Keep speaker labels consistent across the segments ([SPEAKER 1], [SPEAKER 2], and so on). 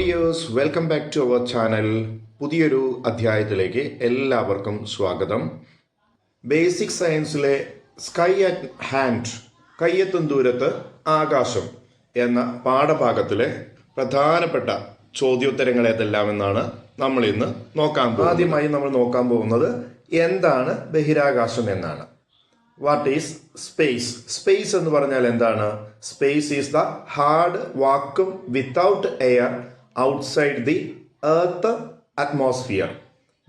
[SPEAKER 1] Dears welcome back to our channel പുതിയൊരു അധ്യായത്തിലേക്ക് എല്ലാവർക്കും സ്വാഗതം. ബേസിക് സയൻസിലെ സ്കൈ അറ്റ് ഹാൻഡ് കയ്യെത്തും ദൂരത്ത് ആകാശം എന്ന പാഠഭാഗത്തിലെ പ്രധാനപ്പെട്ട ചോദ്യോത്തരങ്ങൾ ഏതെല്ലാം എന്നാണ് നമ്മൾ ഇന്ന് നോക്കാൻ പോകുന്നത്. ആദ്യമായി നമ്മൾ നോക്കാൻ പോകുന്നത് എന്താണ് ബഹിരാകാശം എന്നാണ്. വാട്ട് ഈസ് സ്പേസ് സ്പേസ് എന്ന് പറഞ്ഞാൽ എന്താണ്? Space is the hard vacuum without air outside the earth atmosphere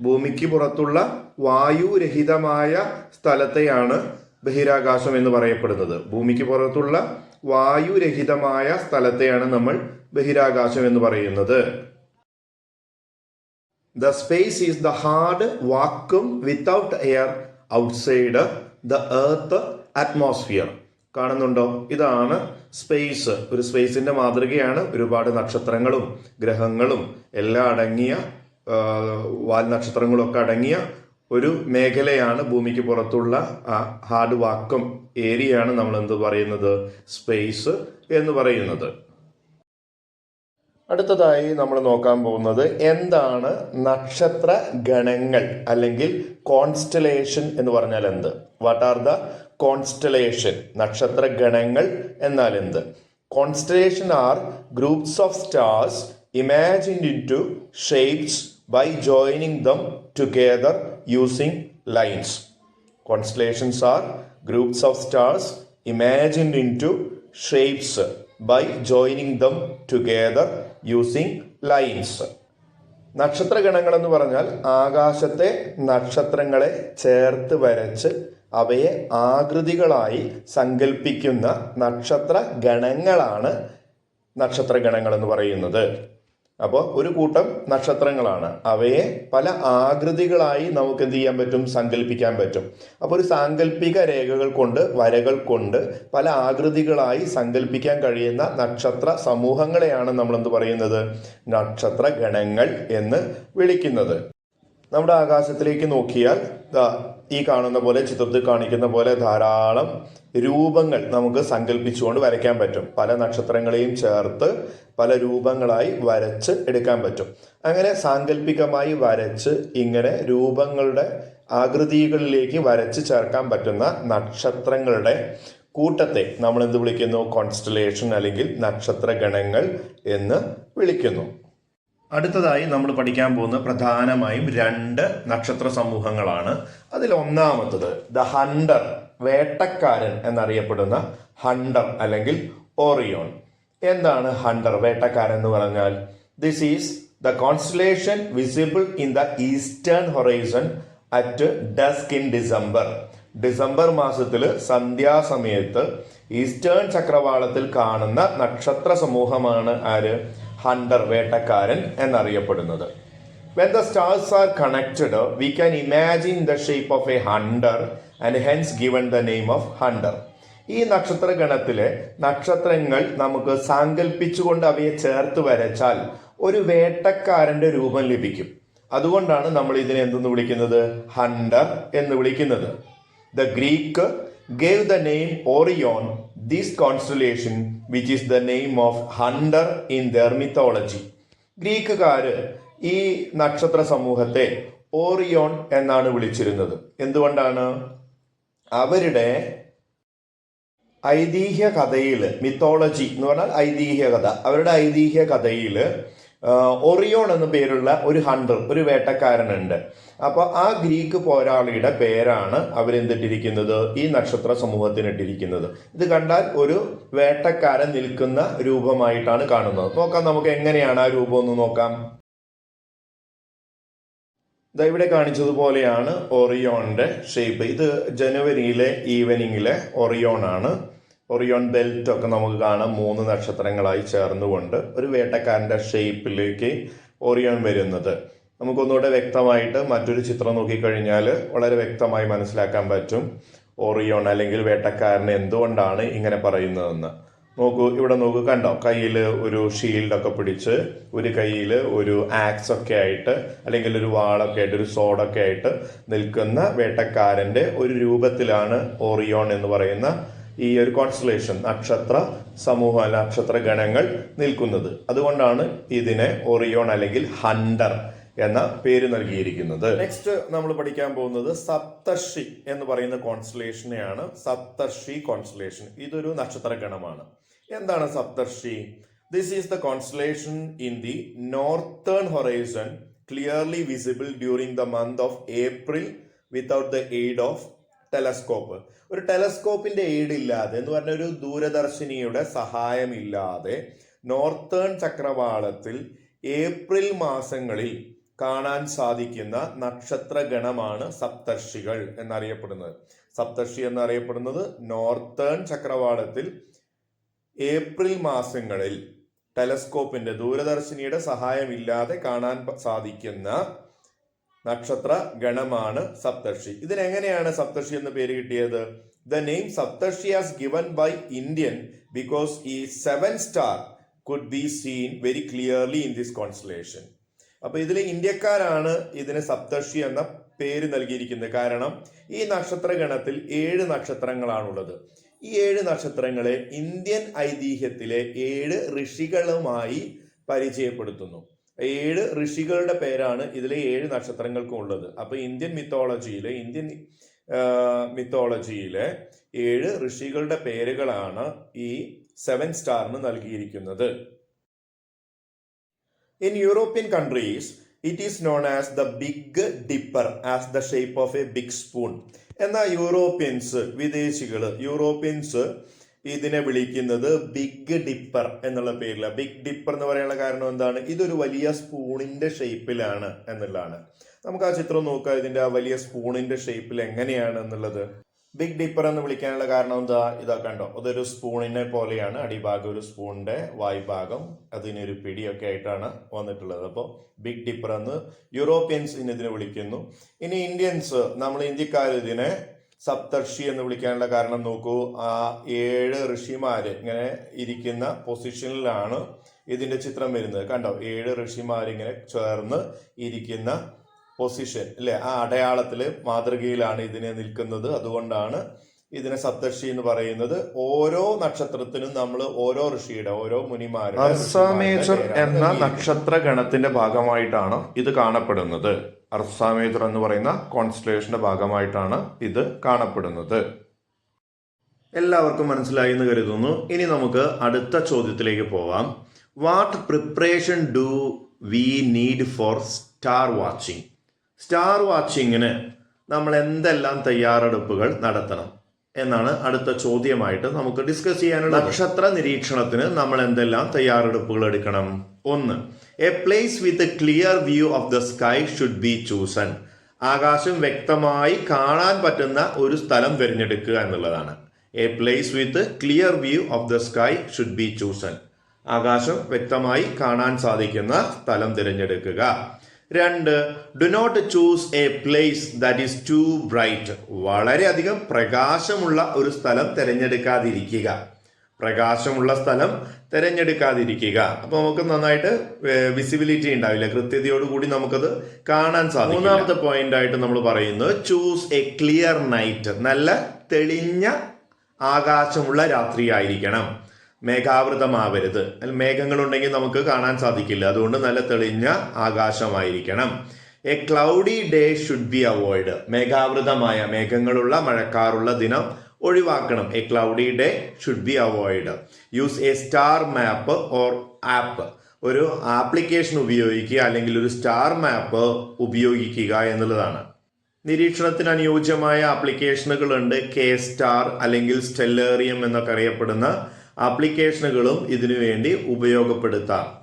[SPEAKER 1] ഭൂമിക്ക് പുറത്തുള്ള വായുരഹിതമായ സ്ഥലത്തെയാണ് ബഹിരാകാശം എന്ന് പറയപ്പെടുന്നത്. ഭൂമിക്ക് പുറത്തുള്ള വായുരഹിതമായ സ്ഥലത്തെയാണ് നമ്മൾ ബഹിരാകാശം എന്ന് പറയുന്നത്. The space is the hard vacuum without air outside the earth atmosphere കാണുന്നുണ്ടോ? ഇതാണ് സ്പേസ് ഒരു സ്പേസിന്റെ മാതൃകയാണ് ഒരുപാട് നക്ഷത്രങ്ങളും ഗ്രഹങ്ങളും എല്ലാം അടങ്ങിയ വാൽ നക്ഷത്രങ്ങളൊക്കെ അടങ്ങിയ ഒരു മേഖലയാണ് ഭൂമിക്ക് പുറത്തുള്ള ആ ഹാർഡ് വാക്വം ഏരിയയാണ് നമ്മൾ എന്ത് പറയുന്നത്? സ്പേസ് എന്ന് പറയുന്നത്. അടുത്തതായി നമ്മൾ നോക്കാൻ പോകുന്നത് എന്താണ് നക്ഷത്ര ഗണങ്ങൾ അല്ലെങ്കിൽ കോൺസ്റ്റലേഷൻ എന്ന് പറഞ്ഞാൽ എന്ത്? വാട്ട് ആർ ദ കോൺസ്റ്റലേഷൻ നക്ഷത്ര ഗണങ്ങൾ എന്നാൽ എന്ത് constellation are groups of stars imagined into shapes by joining them together using lines constellations are groups of stars stars into shapes by joining them together using lines നക്ഷത്രഗണങ്ങൾ എന്ന് പറഞ്ഞാൽ ആകാശത്തെ നക്ഷത്രങ്ങളെ ചേർത്ത് വരച്ച് അവയെ ആകൃതികളായി സങ്കല്പിക്കുന്ന നക്ഷത്ര ഗണങ്ങളാണ് നക്ഷത്ര ഗണങ്ങൾ എന്ന് പറയുന്നത്. അപ്പോൾ ഒരു കൂട്ടം നക്ഷത്രങ്ങളാണ്. അവയെ പല ആകൃതികളായി നമുക്ക് എന്ത് ചെയ്യാൻ പറ്റും? സങ്കല്പിക്കാൻ പറ്റും. അപ്പോൾ ഒരു സാങ്കല്പിക രേഖകൾ കൊണ്ട് വരകൾ കൊണ്ട് പല ആകൃതികളായി സങ്കല്പിക്കാൻ കഴിയുന്ന നക്ഷത്ര സമൂഹങ്ങളെയാണ് നമ്മൾ എന്ത് പറയുന്നത്? നക്ഷത്ര ഗണങ്ങൾ എന്ന് വിളിക്കുന്നത്. നമ്മുടെ ആകാശത്തിലേക്ക് നോക്കിയാൽ ഈ കാണുന്ന പോലെ ചിത്രത്തിൽ കാണിക്കുന്ന പോലെ ധാരാളം രൂപങ്ങൾ നമുക്ക് സങ്കല്പിച്ചുകൊണ്ട് വരയ്ക്കാൻ പറ്റും. പല നക്ഷത്രങ്ങളെയും ചേർത്ത് പല രൂപങ്ങളായി വരച്ച് എടുക്കാൻ പറ്റും. അങ്ങനെ സാങ്കല്പികമായി വരച്ച് ഇങ്ങനെ രൂപങ്ങളുടെ ആകൃതികളിലേക്ക് വരച്ച് ചേർക്കാൻ പറ്റുന്ന നക്ഷത്രങ്ങളുടെ കൂട്ടത്തെ നമ്മൾ എന്ത് വിളിക്കുന്നു? കോൺസ്റ്റലേഷൻ അല്ലെങ്കിൽ നക്ഷത്ര ഗണങ്ങൾ എന്ന് വിളിക്കുന്നു. അടുത്തതായി നമ്മൾ പഠിക്കാൻ പോകുന്ന പ്രധാനമായും രണ്ട് നക്ഷത്ര സമൂഹങ്ങളാണ്. അതിൽ ഒന്നാമത്തത് ദ ഹണ്ടർ വേട്ടക്കാരൻ എന്നറിയപ്പെടുന്ന ഹണ്ടർ അല്ലെങ്കിൽ ഓറിയോൺ. എന്താണ് ഹണ്ടർ വേട്ടക്കാരൻ എന്ന് പറഞ്ഞാൽ? This is the constellation visible in the eastern horizon at dusk in December December മാസത്തിൽ സന്ധ്യാസമയത്ത് ഈസ്റ്റേൺ ചക്രവാളത്തിൽ കാണുന്ന നക്ഷത്ര സമൂഹമാണ് ആര്? ഹണ്ടർ വേട്ടക്കാരൻ എന്നറിയപ്പെടുന്നത്. When the stars are connected we can imagine the shape of a hunter and hence given the name of hunter ഈ നക്ഷത്ര ഗണത്തിലെ നക്ഷത്രങ്ങൾ നമുക്ക് സാങ്കല്പിച്ചുകൊണ്ട് അവയെ ചേർത്ത് വരച്ചാൽ ഒരു വേട്ടക്കാരന്റെ രൂപം ലഭിക്കും. അതുകൊണ്ടാണ് നമ്മൾ ഇതിനെ എന്തെന്ന് വിളിക്കുന്നത്? ഹണ്ടർ എന്ന് വിളിക്കുന്നത്. The Greek gave the name Orion this constellation which is the name of hunter in their mythology ഗ്രീക്കുകാർ ഈ നക്ഷത്ര സമൂഹത്തെ ഓറിയോൺ എന്നാണ് വിളിച്ചിരുന്നത്. എന്തുകൊണ്ടാണ്? അവരുടെ ഐതിഹ്യ കഥയിൽ മിത്തോളജി എന്ന് പറഞ്ഞാൽ ഐതിഹ്യ കഥ അവരുടെ ഐതിഹ്യ കഥയിൽ ഒറിയോൺ എന്ന പേരുള്ള ഒരു ഹണ്ടർ ഒരു വേട്ടക്കാരനുണ്ട്. അപ്പോൾ ആ ഗ്രീക്ക് പോരാളിയുടെ പേരാണ് അവരെന്തിട്ടിരിക്കുന്നത്? ഈ നക്ഷത്ര സമൂഹത്തിന് ഇട്ടിരിക്കുന്നത് ഇത് കണ്ടാൽ ഒരു വേട്ടക്കാരൻ നിൽക്കുന്ന രൂപമായിട്ടാണ് കാണുന്നത്. നോക്കാം നമുക്ക് എങ്ങനെയാണ് ആ രൂപം ഒന്ന് നോക്കാം. ഇവിടെ കാണിച്ചതുപോലെയാണ് ഒറിയോണിന്റെ ഷേപ്പ് ഇത് ജനുവരിയിലെ ഈവനിങ്ങിലെ ഒറിയോൺ ആണ് ഒറിയോൺ ബെൽറ്റ് ഒക്കെ നമുക്ക് കാണാം. മൂന്ന് നക്ഷത്രങ്ങളായി ചേർന്നുകൊണ്ട് ഒരു വേട്ടക്കാരന്റെ ഷേപ്പിലേക്ക് ഒറിയോൺ വരുന്നത്. നമുക്കൊന്നുകൂടെ വ്യക്തമായിട്ട് മറ്റൊരു ചിത്രം നോക്കിക്കഴിഞ്ഞാൽ വളരെ വ്യക്തമായി മനസ്സിലാക്കാൻ പറ്റും. ഓറിയോൺ അല്ലെങ്കിൽ വേട്ടക്കാരൻ എന്തുകൊണ്ടാണ് ഇങ്ങനെ പറയുന്നതെന്ന്. നോക്കൂ ഇവിടെ നോക്കൂ കണ്ടോ? കയ്യിൽ ഒരു ഷീൽഡൊക്കെ പിടിച്ച് ഒരു കയ്യിൽ ഒരു ആക്സ് ഒക്കെ ആയിട്ട് അല്ലെങ്കിൽ ഒരു വാളൊക്കെ ആയിട്ട് ഒരു സോഡൊക്കെ ആയിട്ട് നിൽക്കുന്ന വേട്ടക്കാരന്റെ ഒരു രൂപത്തിലാണ് ഓറിയോൺ എന്ന് പറയുന്ന ഈ ഒരു കോൺസ്റ്റലേഷൻ നക്ഷത്ര സമൂഹ നക്ഷത്ര ഗണങ്ങൾ നിൽക്കുന്നത്. അതുകൊണ്ടാണ് ഇതിനെ ഓറിയോൺ അല്ലെങ്കിൽ ഹണ്ടർ എന്ന പേര് നൽകിയിരിക്കുന്നത്. നെക്സ്റ്റ് നമ്മൾ പഠിക്കാൻ പോകുന്നത് സപ്തർഷി എന്ന് പറയുന്ന കോൺസ്റ്റലേഷനെയാണ് സപ്തർഷി കോൺസ്റ്റലേഷൻ ഇതൊരു നക്ഷത്ര ഗണമാണ്. എന്താണ് Saptarshi? This is the constellation in the northern horizon clearly visible during the month of April without the aid of telescope ഒരു ടെലസ്കോപ്പിന്റെ എയ്ഡ് ഇല്ലാതെ എന്ന് പറഞ്ഞ ഒരു ദൂരദർശിനിയുടെ സഹായമില്ലാതെ നോർത്തേൺ ചക്രവാളത്തിൽ ഏപ്രിൽ മാസങ്ങളിൽ കാണാൻ സാധിക്കുന്ന നക്ഷത്ര ഗണമാണ് സപ്തർഷികൾ എന്നറിയപ്പെടുന്നത്. സപ്തർഷി എന്നറിയപ്പെടുന്നത് നോർത്തേൺ ചക്രവാളത്തിൽ ഏപ്രിൽ മാസങ്ങളിൽ ടെലസ്കോപ്പിന്റെ ദൂരദർശിനിയുടെ സഹായമില്ലാതെ കാണാൻ സാധിക്കുന്ന നക്ഷത്ര ഗണമാണ് സപ്തർഷി. ഇതിനെങ്ങനെയാണ് സപ്തർഷി എന്ന് പേര് കിട്ടിയത്? The name Saptarshi as given by Indian because ഈ seven star could be seen very clearly in this constellation അപ്പൊ ഇതിൽ ഇന്ത്യക്കാരാണ് ഇതിന് സപ്തർഷി എന്ന പേര് നൽകിയിരിക്കുന്നത്. കാരണം ഈ നക്ഷത്ര ഗണത്തിൽ ഏഴ് നക്ഷത്രങ്ങളാണുള്ളത്. ഈ ഏഴ് നക്ഷത്രങ്ങളെ ഇന്ത്യൻ ഐതിഹ്യത്തിലെ ഏഴ് ഋഷികളുമായി പരിചയപ്പെടുത്തുന്നു. ഏഴ് ഋഷികളുടെ പേരാണ് ഇതിലെ ഏഴ് നക്ഷത്രങ്ങൾക്കും ഉള്ളത്. അപ്പൊ ഇന്ത്യൻ മിത്തോളജിയിലെ ഇന്ത്യൻ മിത്തോളജിയിലെ ഏഴ് ഋഷികളുടെ പേരുകളാണ് ഈ സെവൻ സ്റ്റാറിന് നൽകിയിരിക്കുന്നത്. In European countries it is known as the big dipper as the shape of a big spoon എന്നാൽ യൂറോപ്യൻസ് വിദേശികൾ യൂറോപ്യൻസ് ഇതിനെ വിളിക്കുന്നത് ബിഗ് ഡിപ്പർ എന്നുള്ള പേരില. ബിഗ് ഡിപ്പർ എന്ന് പറയാനുള്ള കാരണം എന്താണ്? ഇതൊരു വലിയ സ്പൂണിന്റെ ഷേപ്പിലാണ് എന്നുള്ളതാണ്. നമുക്ക് ആ ചിത്രം നോക്കാം ഇതിന്റെ ആ വലിയ സ്പൂണിന്റെ ഷേപ്പിൽ എങ്ങനെയാണ് എന്നുള്ളത്. ബിഗ് ഡിപ്പർ എന്ന് വിളിക്കാനുള്ള കാരണം എന്താ? ഇതാ കണ്ടോ അതൊരു സ്പൂണിനെ പോലെയാണ് അടിഭാഗം ഒരു സ്പൂണിന്റെ വായ്ഭാഗം അതിനൊരു പിടിയൊക്കെ ആയിട്ടാണ് വന്നിട്ടുള്ളത്. അപ്പോൾ ബിഗ് ഡിപ്പർ എന്ന് യൂറോപ്യൻസ് ഇതിനെ വിളിക്കുന്നു. ഇനി ഇന്ത്യൻസ് നമ്മൾ ഇന്ത്യക്കാർ ഇതിനെ സപ്തർഷി എന്ന് വിളിക്കാനുള്ള കാരണം നോക്കൂ. ആ ഏഴ് ഋഷിമാർ ഇങ്ങനെ ഇരിക്കുന്ന പൊസിഷനിലാണ് ഇതിന്റെ ചിത്രം വരുന്നത്. കണ്ടോ ഏഴ് ഋഷിമാർ ഇങ്ങനെ ചേർന്ന് ഇരിക്കുന്ന പൊസിഷൻ അല്ലെ? ആ അടയാളത്തിൽ മാതൃകയിലാണ് ഇതിനെ നിൽക്കുന്നത്. അതുകൊണ്ടാണ് ഇതിനെ സപ്തർഷി എന്ന് പറയുന്നത്. ഓരോ നക്ഷത്രത്തിനും നമ്മൾ ഓരോ ഋഷിയുടെ ഓരോ മുനിമാരുടെ
[SPEAKER 2] അർസാമേജർ എന്ന
[SPEAKER 1] നക്ഷത്ര ഗണത്തിന്റെ ഭാഗമായിട്ടാണ് ഇത് കാണപ്പെടുന്നത്. അർസാമേജർ എന്ന് പറയുന്ന കോൺസ്റ്റലേഷന്റെ ഭാഗമായിട്ടാണ് ഇത് കാണപ്പെടുന്നത്. എല്ലാവർക്കും മനസ്സിലായി എന്ന് കരുതുന്നു. ഇനി നമുക്ക് അടുത്ത ചോദ്യത്തിലേക്ക് പോവാം. What preparation do we need for star watching star വാച്ചിങ്ങിന് നമ്മൾ എന്തെല്ലാം തയ്യാറെടുപ്പുകൾ നടത്തണം എന്നാണ് അടുത്ത ചോദ്യമായിട്ട് നമുക്ക് ഡിസ്കസ് ചെയ്യാനുള്ള നക്ഷത്ര നിരീക്ഷണത്തിന് നമ്മൾ എന്തെല്ലാം തയ്യാറെടുപ്പുകൾ എടുക്കണം? ഒന്ന് a place with clear view of the sky should be chosen ആകാശം വ്യക്തമായി കാണാൻ പറ്റുന്ന ഒരു സ്ഥലം തിരഞ്ഞെടുക്കുക എന്നുള്ളതാണ്. A place with clear view of the sky should be chosen ആകാശം വ്യക്തമായി കാണാൻ സാധിക്കുന്ന സ്ഥലം തിരഞ്ഞെടുക്കുക. രണ്ട് do not choose a place that is too bright വളരെയധികം പ്രകാശമുള്ള ഒരു സ്ഥലം തിരഞ്ഞെടുക്കാതിരിക്കുക. പ്രകാശമുള്ള സ്ഥലം തിരഞ്ഞെടുക്കാതിരിക്കുക. അപ്പൊ നമുക്ക് നന്നായിട്ട് വിസിബിലിറ്റി ഉണ്ടാവില്ല. കൃത്യതയോടുകൂടി നമുക്കത് കാണാൻ സാധിക്കും മൂന്നാമത്തെ പോയിന്റ് ആയിട്ട് നമ്മൾ പറയുന്നത് ചൂസ് എ ക്ലിയർ നൈറ്റ് നല്ല തെളിഞ്ഞ ആകാശമുള്ള രാത്രിയായിരിക്കണം. മേഘാവൃതമാവരുത്. അതിൽ മേഘങ്ങളുണ്ടെങ്കിൽ നമുക്ക് കാണാൻ സാധിക്കില്ല. അതുകൊണ്ട് നല്ല തെളിഞ്ഞ ആകാശമായിരിക്കണം. A cloudy day should be avoid മേഘാവൃതമായ മേഘങ്ങളുള്ള മഴക്കാറുള്ള ദിനം ഒഴിവാക്കണം. A cloudy day should be avoid use a star map or app ഒരു ആപ്ലിക്കേഷൻ ഉപയോഗിക്കുക അല്ലെങ്കിൽ ഒരു സ്റ്റാർ മാപ്പ് ഉപയോഗിക്കുക എന്നുള്ളതാണ്. നിരീക്ഷണത്തിന് അനുയോജ്യമായ ആപ്ലിക്കേഷനുകളുണ്ട് കെ സ്റ്റാർ അല്ലെങ്കിൽ സ്റ്റെല്ലേറിയം എന്നൊക്കെ അറിയപ്പെടുന്ന ആപ്ലിക്കേഷനുകളും ഇതിനു വേണ്ടി ഉപയോഗപ്പെടുത്താം.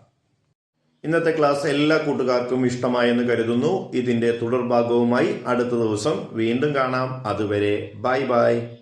[SPEAKER 1] ഇന്നത്തെ ക്ലാസ് എല്ലാ കൂട്ടുകാർക്കും ഇഷ്ടമായെന്ന് കരുതുന്നു. ഇതിന്റെ തുടർഭാഗവുമായി അടുത്ത ദിവസം വീണ്ടും കാണാം. അതുവരെ ബൈ ബൈ.